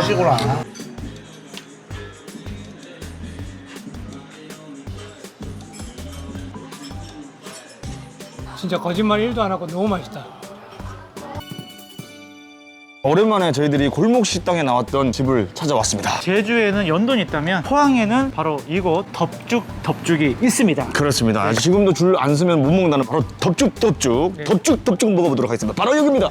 맛이구나. 진짜 거짓말 1도 안 하고 너무 맛있다. 오랜만에 저희들이 골목 식당에 나왔던 집을 찾아왔습니다. 제주에는 연돈이 있다면 포항에는 바로 이곳 덮죽 덮죽이 있습니다. 그렇습니다. 지금도 줄 안 서면 못 먹는다는 바로 덮죽 덮죽 덮죽 덮죽 먹어보도록 하겠습니다. 바로 여기입니다.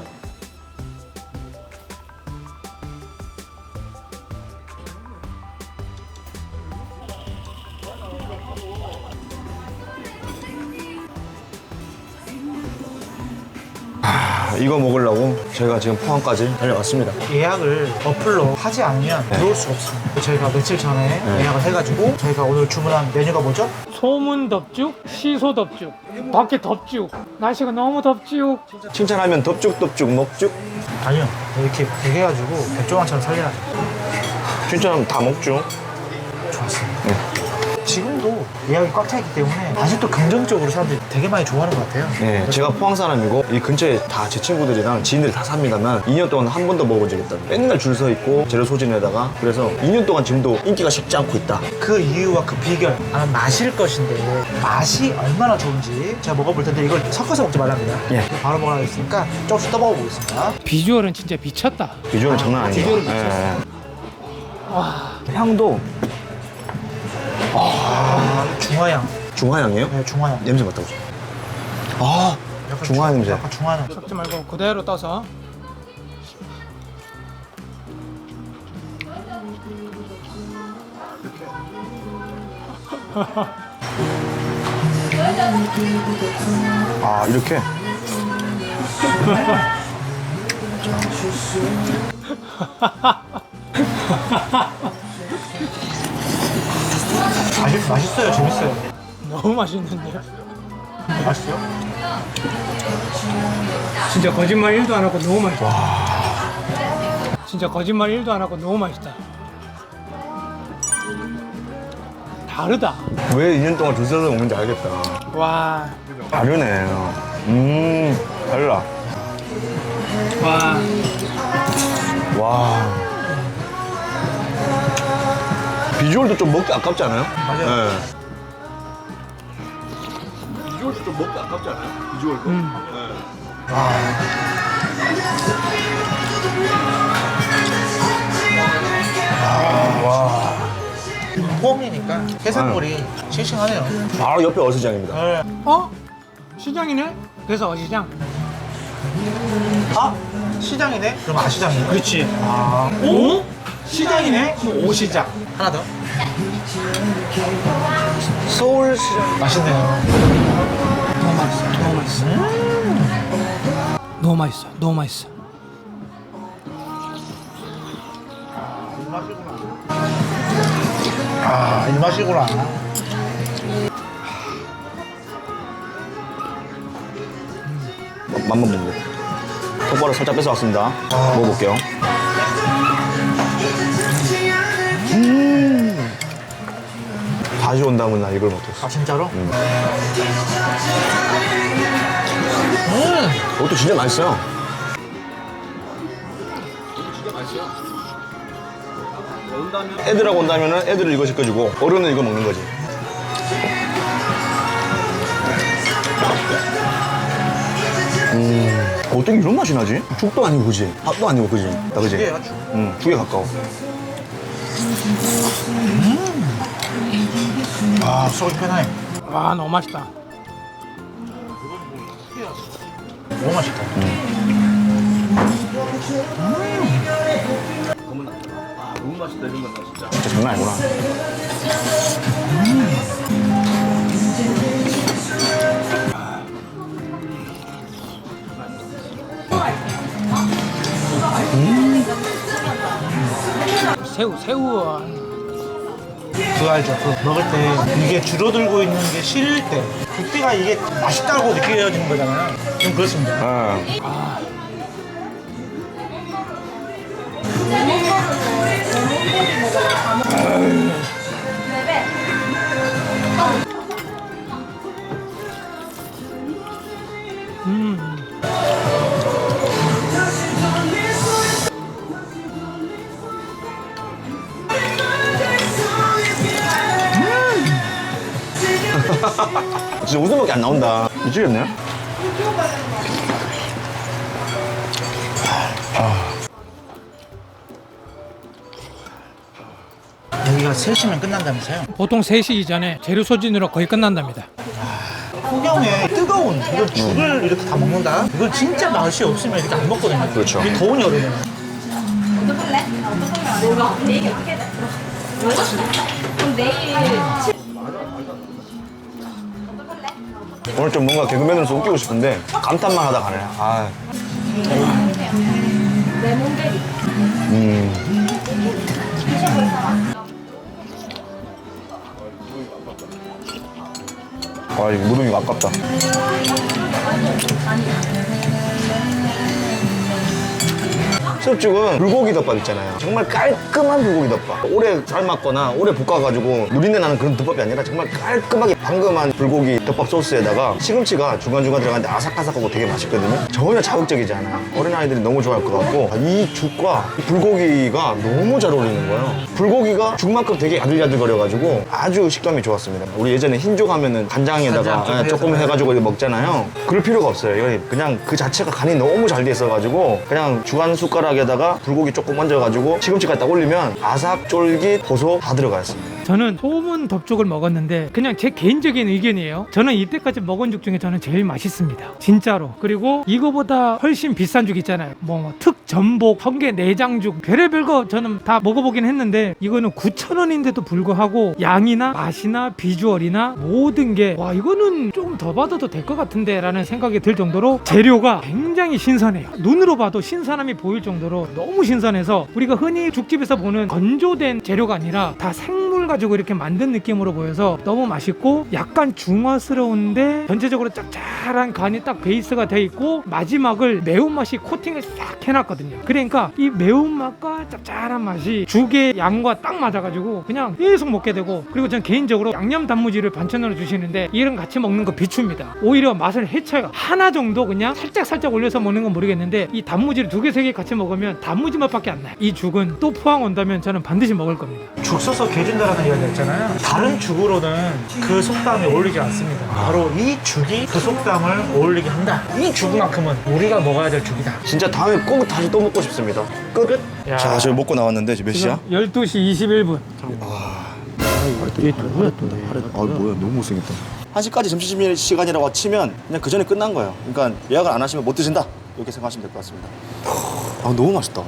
이거 먹으려고 저희가 지금 포항까지 달려왔습니다. 예약을 어플로 하지 않으면 들어올 수가 없습니다. 저희가 며칠 전에 예약을 해가지고 저희가 오늘 주문한 메뉴가 뭐죠? 소문 덮죽, 시소 덮죽, 밖에 덮죽. 날씨가 너무 덮죽. 칭찬하면 덮죽 덮죽 먹죽 아니요 이렇게 되게 해가지고 백종원처럼 살리라 칭찬하면 다 먹죽 좋았어요. 지금도 예약이 꽉 차 있기 때문에 아직도 긍정적으로 사람들이 되게 많이 좋아하는 것 같아요. 네, 제가 포항 사람이고 이 근처에 다 제 친구들이랑 지인들이 다 삽니다만 2년 동안 한 번도 먹어본 적이 없다. 맨날 줄 서 있고 재료 소진에다가 그래서 2년 동안 지금도 인기가 식지 않고 있다. 그 이유와 그 비결 아마 맛일 것인데 맛이 얼마나 좋은지 제가 먹어볼 텐데 이걸 섞어서 먹지 말랍니다. 예. 바로 먹으라 했으니까 조금씩 떠먹어 보겠습니다. 비주얼은 진짜 미쳤다. 비주얼은 장난 아니에요. 비주얼은 예. 와, 향도 아, 중화향. 중화향이에요? 네, 중화향. 냄새 맡아보세요. 아, 약간 중화향 중- 냄새. 약간 중화향. 섞지 말고 그대로 떠서. 아, 이렇게? 맛있, 맛있어요. 재밌어요. 너무 맛있는데요? 맛있어요? 진짜 거짓말 1도 안 하고 너무 맛있다. 진짜 거짓말 1도 안 하고 너무 맛있다. 다르다. 왜 2년 동안 줄 서서 먹는지 알겠다. 와, 다르네. 음, 달라. 와. 와. 비주얼도 좀 먹기 아깝지 않아요? 맞아요. 네. 비주얼도 좀 먹기 아깝지 않아요? 비주얼도? 음. 포항이니까 해산물이 싱싱하네요. 바로 옆에 어시장입니다. 네. 어? 시장이네? 그래서 어시장. 아 시장이네? 그럼 아시장이네. 그렇지. 아, 오? 시장이네? 오시장. 하나 더. 서울 시장. 맛있네요. 너무 맛있어. 너무 맛있어. 너무 맛있어. 너무 맛있어. 아, 이 맛이구나. 맛만 보고. 똑바로 살짝 뺏어왔습니다. 먹어볼게요. 음. 다시 온다면 나 이걸 못했어. 아, 진짜로? 음. 그것도 진짜 맛있어요. 애들하고 온다면은 애들을 이거 시켜주고 어른은 이거 먹는 거지. 음, 어떻게 이런 맛이 나지? 죽도 아니고 그지? 밥도 아니고 그지? 나 그지? 죽. 응, 죽에 가까워. 아, 속이 편해. 와, 너무 맛있다. 너무 맛있다. 진짜 장난 아니구나. 새우, 새우. 그거 알죠? 그 먹을 때 이게 줄어들고 있는 게 싫을 때 그때가 이게 맛있다고 느껴지는 거잖아요. 좀 그렇습니다. 응. 진짜 웃음밖에 안 나온다. 미치겠네. 여기가 3시면 끝난다면서요? 보통 3시 이전에 재료 소진으로 거의 끝난답니다. 폭염에 뜨거운 이런 죽을 이렇게 다 먹는다? 이건 진짜 맛이 없으면 이렇게 안 먹거든요. 그렇죠. 이 더운 여름에. 오늘 좀 뭔가 개그맨으로서 웃기고 싶은데 감탄만 하다 가네. 아. 음. 와, 이거 무릎이 아깝다. 수육죽은 불고기 덮밥 있잖아요. 정말 깔끔한 불고기 덮밥. 오래 삶았거나 오래 볶아가지고 누린내 나는 그런 덮밥이 아니라 정말 깔끔하게 방금한 불고기 덮밥 소스에다가 시금치가 중간중간 들어가는데 아삭아삭하고 되게 맛있거든요. 전혀 자극적이지 않아요. 어린아이들이 너무 좋아할 것 같고 이 죽과 이 불고기가 너무 잘 어울리는 거예요. 불고기가 죽만큼 되게 야들야들거려가지고 아주 식감이 좋았습니다. 우리 예전에 흰죽 하면은 간장에다가 간장 좀 예, 조금. 해가지고 이렇게 먹잖아요. 그럴 필요가 없어요. 이거 그냥 그 자체가 간이 너무 잘 돼 있어가지고 그냥 죽한 숟가락 에다가 불고기 조금 얹어가지고 시금치까지 딱 올리면 아삭, 쫄깃, 고소 다 들어가 있습니다. 저는 소문 덮죽을 먹었는데 그냥 제 개인적인 의견이에요. 저는 이때까지 먹은 죽 중에 저는 제일 맛있습니다. 진짜로. 그리고 이거보다 훨씬 비싼 죽 있잖아요. 뭐 특 전복, 성게 내장죽, 별의별 거 저는 다 먹어보긴 했는데 이거는 9,000원인데도 불구하고 양이나 맛이나 비주얼이나 모든 게 와 이거는 조금 더 받아도 될 것 같은데 라는 생각이 들 정도로 재료가 굉장히 신선해요. 눈으로 봐도 신선함이 보일 정도로 너무 신선해서 우리가 흔히 죽집에서 보는 건조된 재료가 아니라 다 생물 가지고 이렇게 만든 느낌으로 보여서 너무 맛있고 약간 중화스러운데 전체적으로 짭짤한 간이 딱 베이스가 돼 있고 마지막을 매운맛이 코팅을 싹 해놨거든요. 그러니까 이 매운맛과 짭짤한 맛이 죽의 양과 딱 맞아가지고 그냥 계속 먹게 되고 그리고 전 개인적으로 양념 단무지를 반찬으로 주시는데 이런 같이 먹는 거 비춥니다. 오히려 맛을 해쳐요. 하나 정도 그냥 살짝 살짝 올려서 먹는 건 모르겠는데 이 단무지를 두 개 세 개 같이 먹으면 단무지 맛밖에 안 나요. 이 죽은 또 포항 온다면 저는 반드시 먹을 겁니다. 죽 써서 개준다라는 이야기가 있잖아요. 다른 죽으로는 그 속담이 어울리지 않습니다. 바로 이 죽이 그 속담을 어울리게 한다. 이 죽만큼은 우리가 먹어야 될 죽이다. 진짜 다음에 꼭 다시 또 먹고 싶습니다. 끝. 야. 자, 저희 먹고 나왔는데 지금 몇 시야? 12시 21분. 아 뭐야 너무 못생겼다 1시까지 점심 시간이라고 치면 그냥 그 전에 끝난 거예요 그러니까 예약을 안 하시면 못 드신다 이렇게 생각하시면 될 것 같습니다 아 너무 맛있다